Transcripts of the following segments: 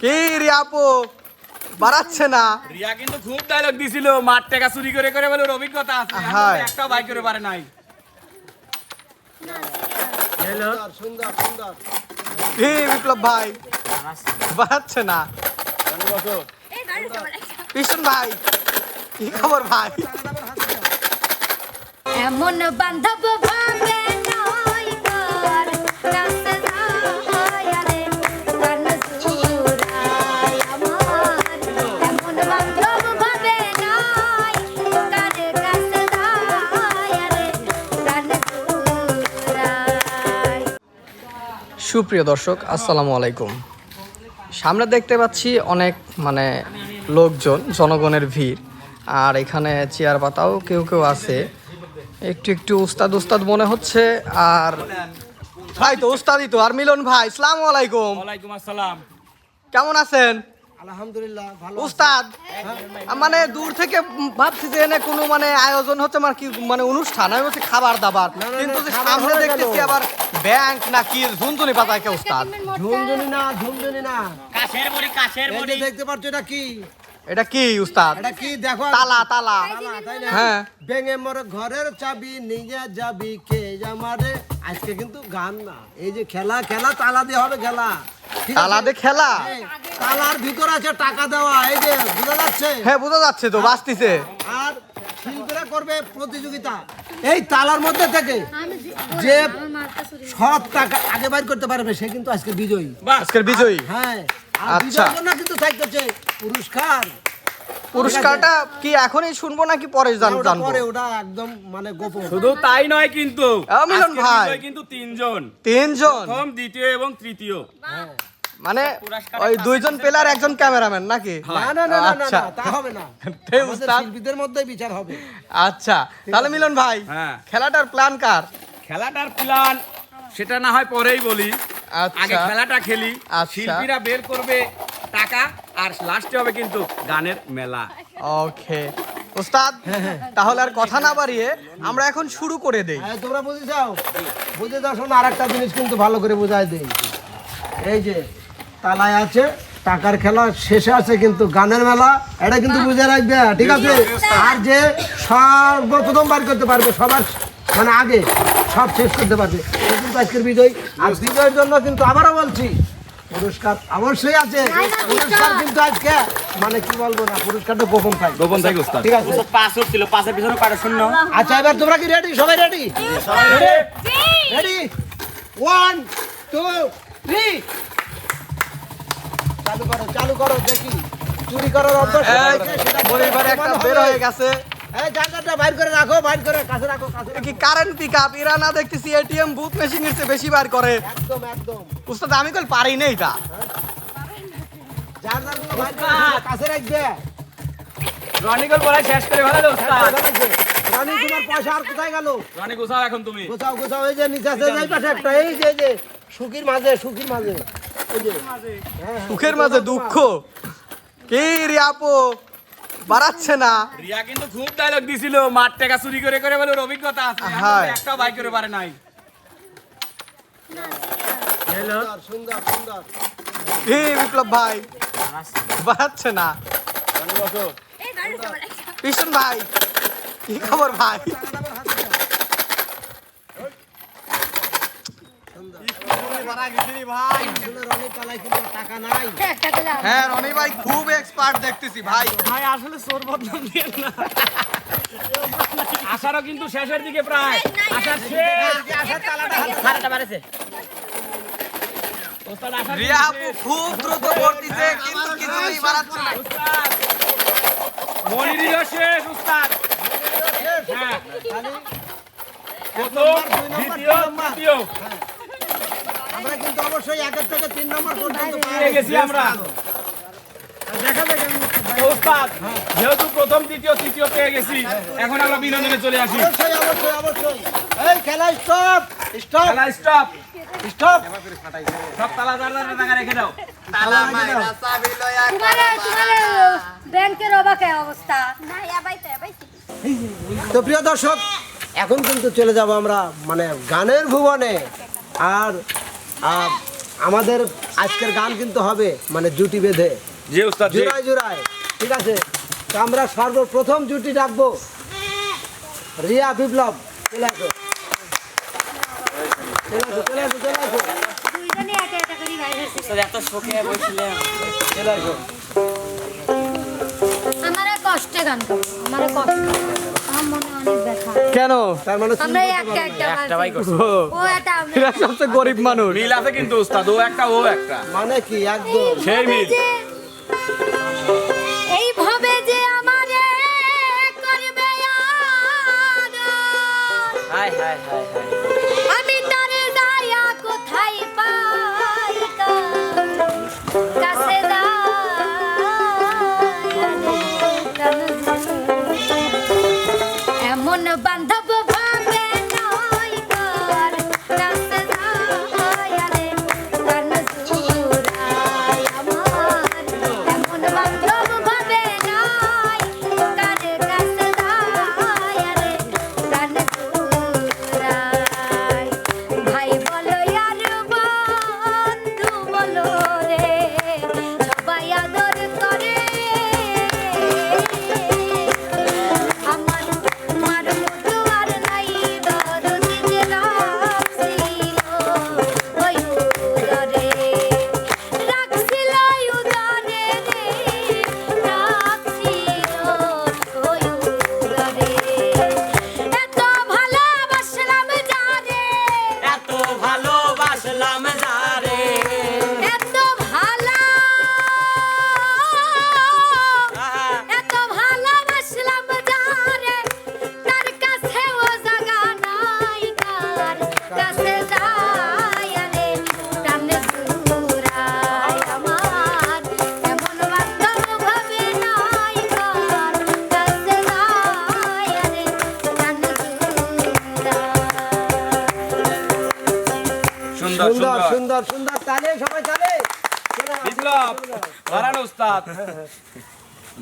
কি রে আপু? বাড়াচ্ছে না। রিয়া কিন্তু খুব ডায়লগ দিছিল মাঠ টাকা চুরি করে করে বলে অভিজ্ঞতা আছে। তো বাই করে পারে নাই। কি বিপ্লব ভাই বাড়াচ্ছে না। ভাই কি খবর ভাই? এমন বান্ধব ভাবে সুপ্রিয় দর্শক আসসালামু আলাইকুম। সামনে দেখতে পাচ্ছি অনেক মানে লোকজন জনগণের ভিড়। আর এখানে চেয়ার পাতাও কেউ কেউ আছে। একটু একটু উস্তাদ উস্তাদ মনে হচ্ছে আর ভাই তো উস্তাদই তো আর মিলন ভাই আসসালামু আলাইকুম। ওয়ালাইকুম আসসালাম। কেমন আছেন? আলহামদুলিল্লাহ ভালো উস্তাদ মানে দূর থেকে ভাবছি যে এনে কোনো মানে আয়োজন হচ্ছে মানে কি মানে অনুষ্ঠান আমি হচ্ছে খাবার দাবার। কিন্তু যে সামনে দেখতেছি আবার ব্যাংক নাকি ঝুনঝুনি পাতায় কে উস্তাদ। ঝুমঝুনি না ঝুমঝুনি না। কাশের বড়ি কাশের যে দেখতে পাচ্ছ এটা কি? এটা কি উস্তাদ? এটা কি? দেখো তালা তালা। না? হ্যাঁ। ভেঙে মোর ঘরের চাবি নিয়ে যাবি কে আমারে? আজকে কিন্তু গান না। এই যে খেলা খেলা তালা দিয়ে হবে খেলা। ঠিক তালা দিয়ে খেলা? তালার ভিতর আছে টাকা দেওয়া। এই যে বুঝা যাচ্ছে? হ্যাঁ বোঝা যাচ্ছে তো বাঁচতিছে। আর শিল্পীরা করবে প্রতিযোগিতা? এই তালার মধ্যে থেকে যে সব টাকা আগে বাইর করতে পারবে সে কিন্তু আজকে বিজয়ী। আজকের বিজয়ী। হ্যাঁ আর আচ্ছা। বিজয়ের জন্য কিন্তু থাকতেছে পুরস্কার। পুরস্কারটা কি এখনই শুনব নাকি পরে জানব? পরে ওটা একদম মানে গোপন। শুধু তাই নয় কিন্তু। মিলন ভাই। কিন্তু তিনজন। তিনজন? প্রথম দ্বিতীয় এবং তৃতীয়। মানে ওই দুইজন একজন ক্যামেরাম্যান নাকি? না না না না, না আচ্ছা। তা হবে না। শিল্পীদের মধ্যে বিচার হবে। আচ্ছা তাহলে মিলন ভাই হ্যাঁ। খেলাটার প্ল্যান কার? খেলাটার প্ল্যান সেটা না হয় পরেই বলি। আচ্ছা। আগে খেলাটা খেলি। আচ্ছা। শিল্পীরা বের করবে টাকা। আর লাস্টে হবে কিন্তু গানের মেলা। ওকে ওস্তাদ তাহলে আর কথা না বাড়িয়ে আমরা এখন শুরু করে দেই। তোমরা বুঝে যাও। বুঝে যাও শোনো আর একটা জিনিস কিন্তু ভালো করে বোঝাই দেই। এই যে তালায় আছে টাকার খেলা শেষে আছে কিন্তু গানের মেলা এটা কিন্তু বুঝে রাখবে ঠিক আছে? আর যে সর্বপ্রথম বার করতে পারবে সবার মানে আগে সব শেষ করতে পারবে। কিন্তু আজকের বিজয়। আর বিজয়ের জন্য কিন্তু আবারও বলছি পুরস্কার অবশ্যই আছে। পুরস্কার কিন্তু আজকে মানে কি বলব না পুরস্কারটা গোপন থাকে। গোপন থেকে উস্তাদ। ঠিক আছে। পাস হচ্ছিল পাশের পিছনে কাটা শূন্য। আচ্ছা এবার তোমরা কি রেডি সবাই ready ready one two three চালু করো চালু করো দেখি। চুরি করার অভ্যাস সেটা মনিবার একটা বের হয়ে গেছে। এই জায়গাটা বাইর করে রাখো বাইর করে কাছে রাখো কাছে এ রাখো। কি কারেন্ট পিক আপ এরা না দেখতেছি এটিএম বুথ মেশিন এর চেয়ে বেশি বার করে। একদম একদম। উস্তাদ আমি কল পারি না এটা। যার যারগুলো বাইর করে রাখো, কাছে রাখবে। রনিগল বলা শেষ করে ভালো উস্তাদ। রানী তোমার পয়সা আর কোথায় গেল? রনি এখন তুমি। এই যে নিচে আছে এই পাশে একটা এই যে যে সুখীর মাঝে সুখীর মাঝে। এই হ্যাঁ, সুখের মাঝে দুঃখ। কি রে আপু? বাড়াচ্ছে না। রিয়া কিন্তু খুব ডায়লগ দিছিল মাঠ টাকা চুরি করে করে বলে ওর অভিজ্ঞতা আছে একটা হ্যাঁ। তো একটাও বাই করে পারে নাই। সুন্দর সুন্দর সুন্দর। এ বিপ্লব ভাই বাড়াচ্ছে না। পিছন ভাই কি খবর ভাই ভাই আসলে রনির তলায় কিন্তু টাকা নাই হ্যাঁ রনি ভাই খুব এক্সপার্ট দেখতেছি ভাই। ভাই আসলে সোর বদনাম দিয়ে না। আসারও কিন্তু শেষের দিকে প্রায়। আসার শেষ। আসার তালাটা সারাটা বাড়েছে। রিয়া আপু খুব দ্রুত করতেছে কিন্তু কিছুই বাড়াচ্ছে না মনিরিও শেষ উস্তাদ হ্যাঁ। প্রথম দ্বিতীয় তৃতীয়। একের থেকে তিন নম্বর পর্যন্ত পেয়ে গেছি আমরা। তো উস্তাদ যেহেতু প্রথম দ্বিতীয় তৃতীয় পেয়ে গেছি এখন আমরা বিনোদনে চলে আসি। অবশ্যই অবশ্যই অবশ্যই। এই খেলা স্টপ স্টপ খেলা স্টপ স্টপ সব তালা দাঁড়া টাকা রেখে দাও। তোমার তোমার ব্যাংকের অবাকে অবস্থা। না আবাইতে আবাইতে তো প্রিয় দর্শক এখন কিন্তু চলে যাব আমরা মানে গানের ভুবনে। আর আহ, আমাদের আজকের গান কিন্তু হবে মানে জুটি বেঁধে। যে উস্তাদ যে জোড়ায় জোড়ায় ঠিক আছে? তো আমরা সর্বপ্রথম জুটি ডাকবো। রিয়া বিপ্লব চলে আসে। চলে আসো। আমারে কষ্টে গান করো আমারে কষ্ট। কেন? তার মানে আমরা একটা একটা বাই ও, ও এটা আমরা এরা সবচেয়ে গরিব মানুষ। মিল আছে কিন্তু উস্তাদ ও একটা ও একটা। মানে কি একদম? সেই মিল। যে আমারে করবে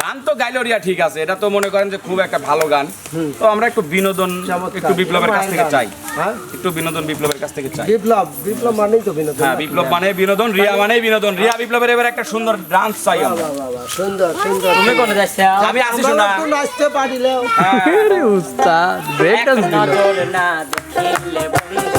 গান তো গাইলো রিয়া ঠিক আছে এটা তো মনে করেন যে খুব একটা ভালো গান। তো আমরা একটু বিনোদন একটু বিপ্লবের কাছ থেকে চাই। হ্যাঁ। একটু বিনোদন বিপ্লবের কাছ থেকে চাই। বিপ্লব বিপ্লব মানেই তো বিনোদন। হ্যাঁ বিপ্লব মানে বিনোদন রিয়া মানে বিনোদন। রিয়া বিপ্লবের এবার একটা সুন্দর ডান্স চাই আমরা। সুন্দর সুন্দর। তুমি কোনে যাচ্ছ? আমি আসি শোনা একটু নাচতে পারিলেও। আরে উস্তাদ ব্রেক ডান্স দিল। না দেখিলে বন্ধু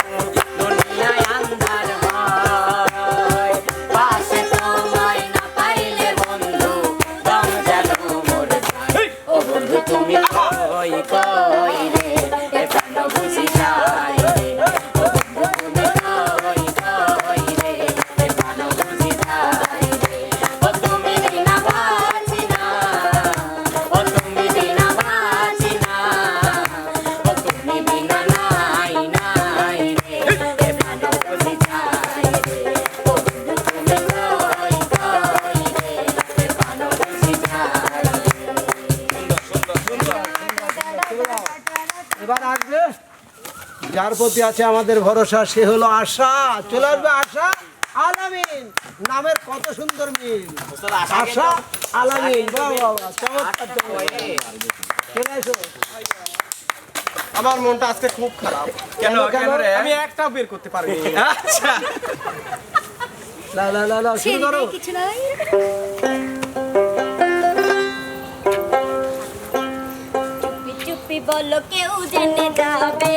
প্রতি আছে আমাদের ভরসা সে হলো আশা। চলে আসবে আশা আলামিন। নামের কত সুন্দর মিল। আশা আলামিন। আমার মনটা আজকে খুব খারাপ। কেন কেন আমি একটাও বের করতে পারিনি। আচ্ছা। লা লা লা লা শুরু করো। কিছু নাই চুপি চুপি বলো কেউ জেনে যাবে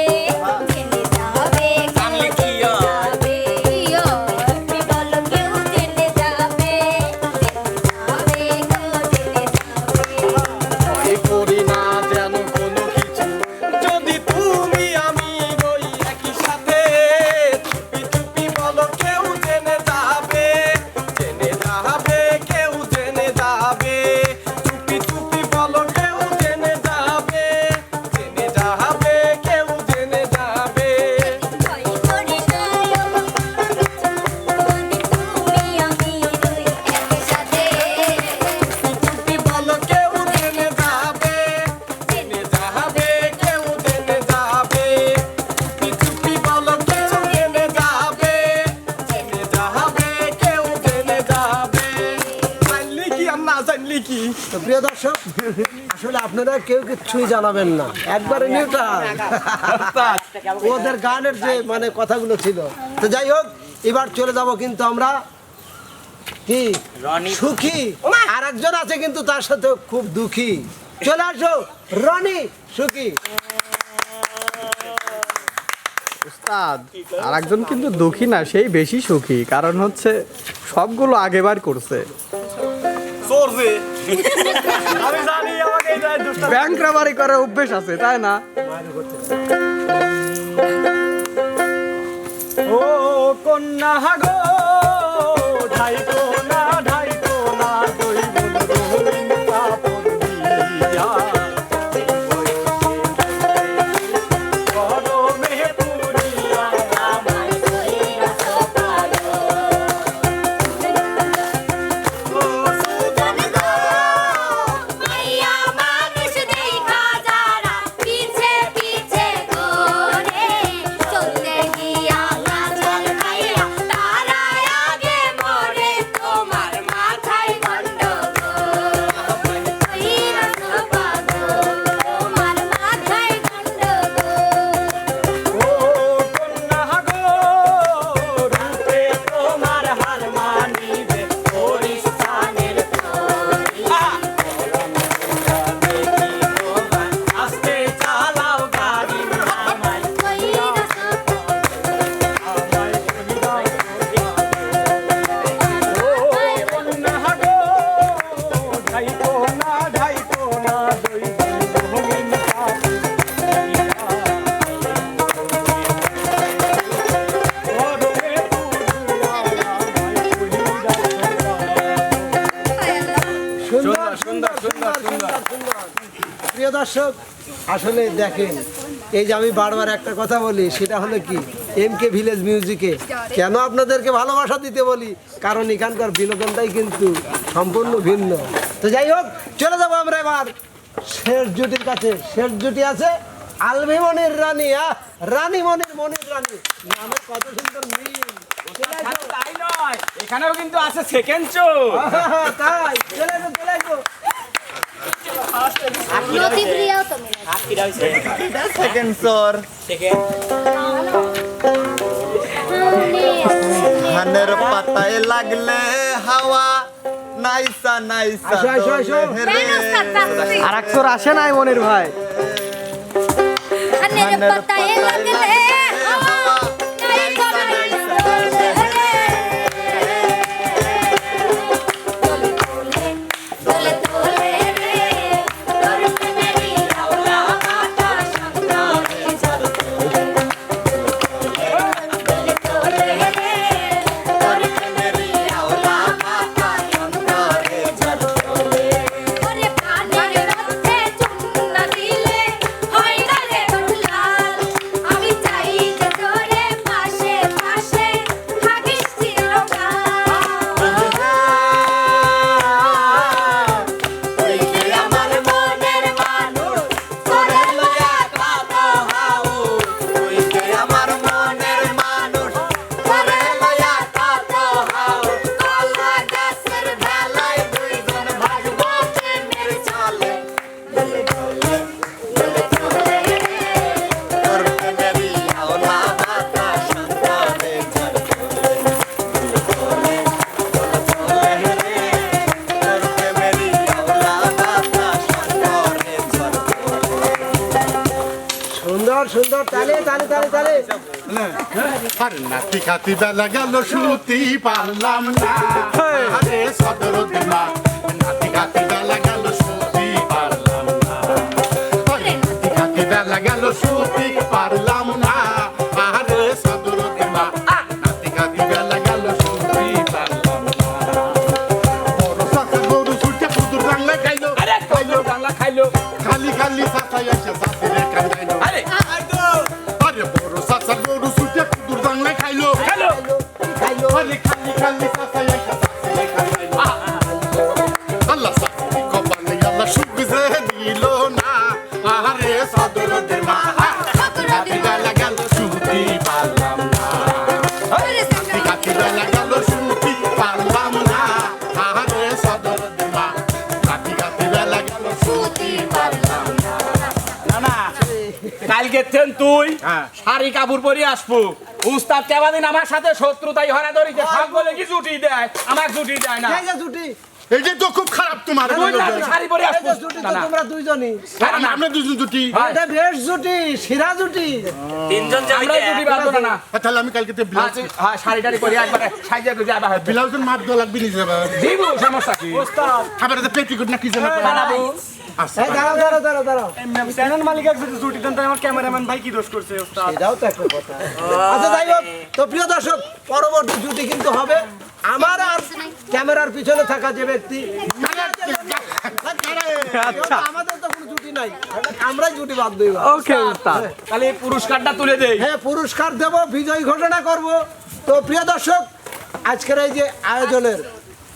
আপনারা কেউ কিচ্ছুই জানাবেন না। একবারে নিউট্রাল ওদের গানের যে মানে কথাগুলো ছিল। তো যাই হোক এবার চলে যাব কিন্তু আমরা কি? সুখী। আর একজন আছে কিন্তু তার সাথে খুব দুঃখী। চলে আসো রনি সুখী। উস্তাদ আর একজন কিন্তু দুঃখী না সেই বেশি সুখী। কারণ হচ্ছে সবগুলো আগেবার করছে। আমি জানি এটা ব্যাংক রাবারি করার অভ্যেস আছে তাই না? ও কন্যা গো আসলে দেখেন। এই যে আমি বারবার একটা কথা বলি সেটা হলো কি? এম কে ভিলেজ মিউজিকে কেন আপনাদেরকে ভালোবাসা দিতে বলি? কারণ এখানকার বিনোদনটাই কিন্তু সম্পূর্ণ ভিন্ন। তো যাই হোক চলে যাব আমরা এবার। শেষ জুটির কাছে। শেষ জুটি আছে আলমি মনির রানী আহ, রানী মনির মনির রানী। নামে কত সুন্দর মিল। তাই নয় এখানেও কিন্তু আছে সেকেন্ড শো তাই। চলে চলে ধানের পাতায় লাগলে হাওয়া নাইসা নাইসা। আর এক চোর আসে নাই মনির ভাই ধানের পাতায় লাগলে সুন্দর সুন্দর তালে তালে তালে তালে। আর নাতি খাতি বেলা গেল শুতি পারলাম না। আরে সদর দিমা নাতি খাতি বেলা গেল শুতি পারলাম না। আরে নাতি খাতি বেলা গেল শুতি পারলাম না না না কালকে থেন তুই? হ্যাঁ। শাড়ি কাপড় পরে আসব। উস্তাদ কেবাদিন আমার সাথে শত্রুতাই হরা ধরিতে সব বলে কি জুটি দেয়? আমার জুটি দেয় না। জুটি। তো খুব খারাপ তোমার শাড়ি পরে তো তোমরা দুইজনই। আমরা দুজন এটা বেশ জুটি শিরা জুটি। তিনজন আমরা জুটি বাঁধবো না না। তাহলে আমি কালকে হ্যাঁ, ব্লাউজ তুই- হ্যাঁ শাড়ি টাড়ি করে একবার সাইজা করে যাবা ব্লাউজের মাপ দেওয়া লাগবে নিজে দিব সমস্যা কি? আবার এটা পেটিকোট না কি যেন বানাবো। দাঁড়াও দাঁড়াও দাঁড়াও দাঁড়াও। চ্যানেল মালিক একজন জুটি দেন তাই আমার ক্যামেরাম্যান ভাই কি দোষ করছে ওস্তাদ? তো একটা কথা। আচ্ছা যাই হোক তো প্রিয় দর্শক পরবর্তী জুটি কিন্তু হবে। আমার আর ক্যামেরার পিছনে থাকা যে ব্যক্তি আচ্ছা। আমাদের তো কোনো জুটি নাই। আমরাই জুটি বাদ ওকে তাহলে পুরস্কারটা তুলে দেই। হ্যাঁ পুরস্কার দেব বিজয় ঘোষণা করব। তো প্রিয় দর্শক আজকের এই যে আয়োজনের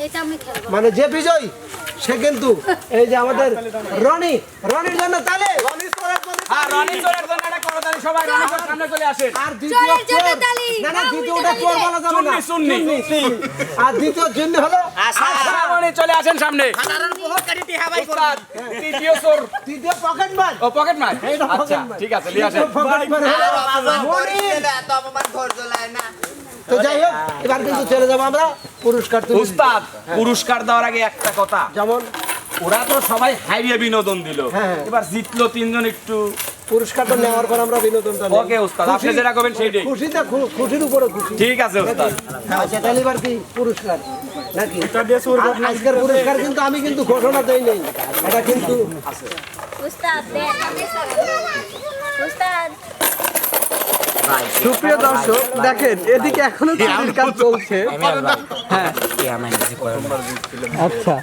এটা আমি খেলব। মানে যে বিজয় সে কিন্তু এই যে আমাদের রনি রনির জন্য তালে। হ্যাঁ আর দ্বিতীয় জন্য হলো চলে আসেন সামনে। তৃতীয় চোর। তৃতীয় পকেট মার। ও পকেট মার? এইটা আচ্ছা। ঠিক আছে নিয়ে আসেন। তো যাই হোক এবার কিন্তু চলে যাব আমরা পুরস্কার উস্তাদ পুরস্কার দেওয়ার আগে একটা কথা। যেমন? ওরা তো সবাই হাইরিয়ে বিনোদন দিল। হ্যাঁ। এবার জিতলো তিনজন একটু পুরস্কারটা নেওয়ার পর আমরা বিনোদনটা। ওকে উস্তাদ আপনি যেটা করবেন সেইটাই। খুশির উপরে খুশি। ঠিক আছে উস্তাদ। আচ্ছা তাহলে এবার কি পুরস্কার? নাকি? আজকের পুরস্কার কিন্তু আমি কিন্তু ঘোষণা দেই নাই। এটা কিন্তু উস্তাদ উস্তাদ সুপ্রিয় দর্শক দেখেন এদিকে এখনও চুরির কাজ চলছে। হ্যাঁ। আচ্ছা।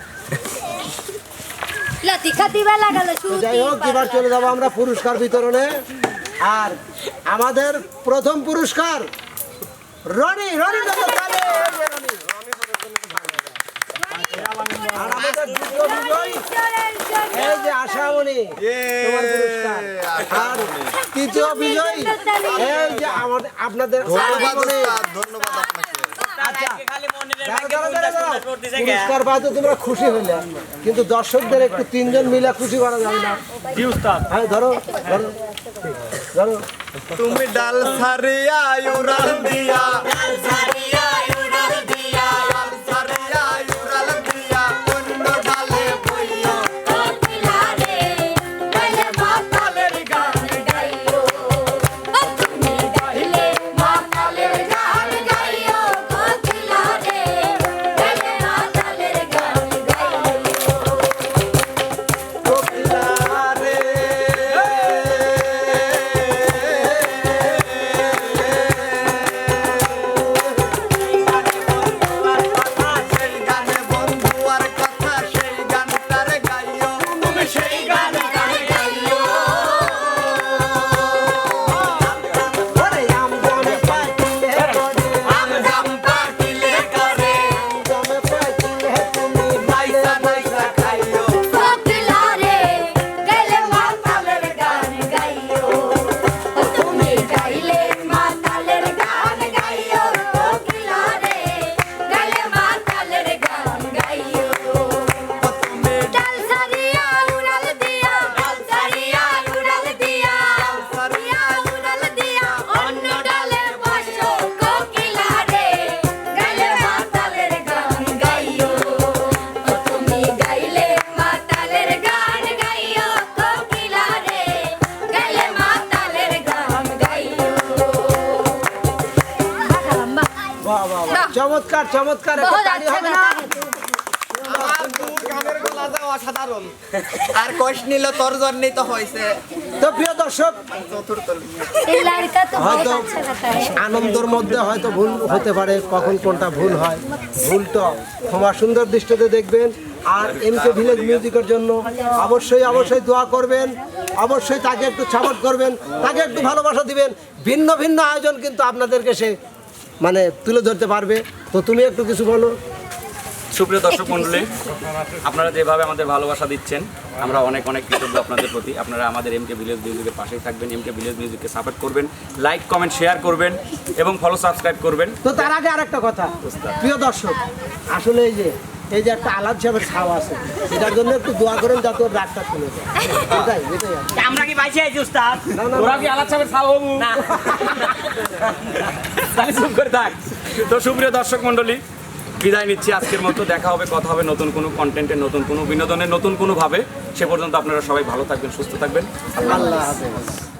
যাই হোক এবার চলে যাব আমরা পুরস্কার বিতরণে। আর আমাদের প্রথম পুরস্কার রনি রনি দাদা তালে, এই যে রনি। আর আমাদের দ্বিতীয় বিজয়ী, এই যে আশামণি তোমার পুরস্কার। আর তৃতীয় বিজয়ী এই যে আমাদের আপনাদের। আচ্ছা। পুরস্কার তোমরা খুশি হইলে কিন্তু দর্শকদের একটু তিনজন মিলে খুশি করা যাবে না। হ্যাঁ ধরো ধরো। ধরো। তুমি ডাল সারিয়া উড়াল দিয়া। চমৎকার চমৎকার আচ্ছা হবে না? অসাধারণ। আর কষ নিল তোর জন্যই তো হয়েছে তো প্রিয় দর্শক এই লড়কা তো বহুত হয়তো আনন্দের মধ্যে হয়তো ভুল হতে পারে কখন কোনটা ভুল হয়। ভুলটা ক্ষমা সুন্দর দৃষ্টিতে দেখবেন। আর এম কে ভিলেজ মিউজিকের জন্য অবশ্যই অবশ্যই দোয়া করবেন। অবশ্যই তাকে একটু সাপোর্ট করবেন তাকে একটু ভালোবাসা দিবেন। ভিন্ন ভিন্ন আয়োজন কিন্তু আপনাদেরকে সে মানে তুলে ধরতে পারবে। তো তুমি একটু কিছু বলো। সুপ্রিয় দর্শক মণ্ডলী আপনারা যেভাবে আমাদের ভালোবাসা দিচ্ছেন আমরা অনেক অনেক কৃতজ্ঞ আপনাদের প্রতি। আপনারা আমাদের এম কে ভিলেজ মিউজিকের পাশেই থাকবেন এম কে ভিলেজ মিউজিককে সাপোর্ট করবেন লাইক কমেন্ট শেয়ার করবেন এবং ফলো সাবস্ক্রাইব করবেন। তো তার আগে আরেকটা কথা। প্রিয় দর্শক আসলে এই যে এই যে একটা আলাদ সাহেবের ছাও আছে এটার জন্য একটু দোয়া করেন যাতে ওর রাগটা শুনে যায়। এটাই এটাই আমরা কি বাইসে আছি উস্তাদ? না, না, কি আলাদ সাহেবের সাহ হবু? না। চুপ করে থাক তো সুপ্রিয় দর্শক মণ্ডলী, বিদায় নিচ্ছি আজকের মতো। দেখা হবে, কথা হবে নতুন কোনো কন্টেন্টে নতুন কোনো বিনোদনে, নতুন কোনোভাবে। সে পর্যন্ত আপনারা সবাই ভালো থাকবেন, সুস্থ থাকবেন। আল্লাহ হাফেজ।